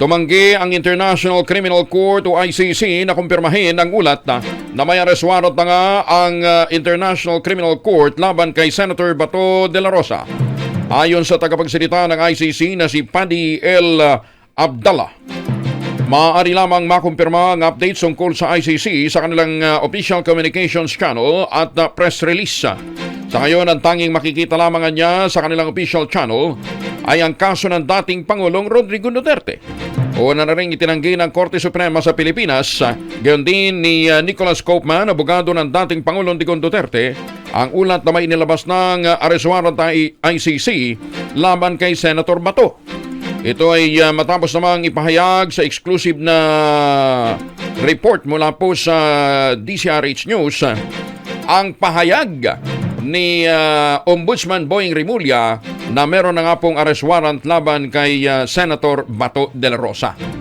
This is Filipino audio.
Tumanggi ang International Criminal Court o ICC na kumpirmahin ang ulat na, na may arrest na nga ang uh, International Criminal Court laban kay Senator Bato de la Rosa. Ayon sa tagapagsalita ng ICC na si Paddy L. Abdallah, Maaari lamang makumpirma ang update tungkol sa ICC sa kanilang uh, official communications channel at uh, press release. Sa ngayon, ang tanging makikita lamang niya sa kanilang official channel ay ang kaso ng dating Pangulong Rodrigo Duterte. Una na rin itinanggi ng Korte Suprema sa Pilipinas, gayon din ni uh, Nicholas Copeman, abogado ng dating Pangulong Digong Duterte, ang ulat na may inilabas ng arrest warrant ng ICC laban kay Senator Bato. Ito ay uh, matapos namang ipahayag sa exclusive na report mula po sa DCRH News ang pahayag ni uh, Ombudsman Boying Rimulya na meron na nga pong arrest warrant laban kay uh, Senator Bato de la Rosa.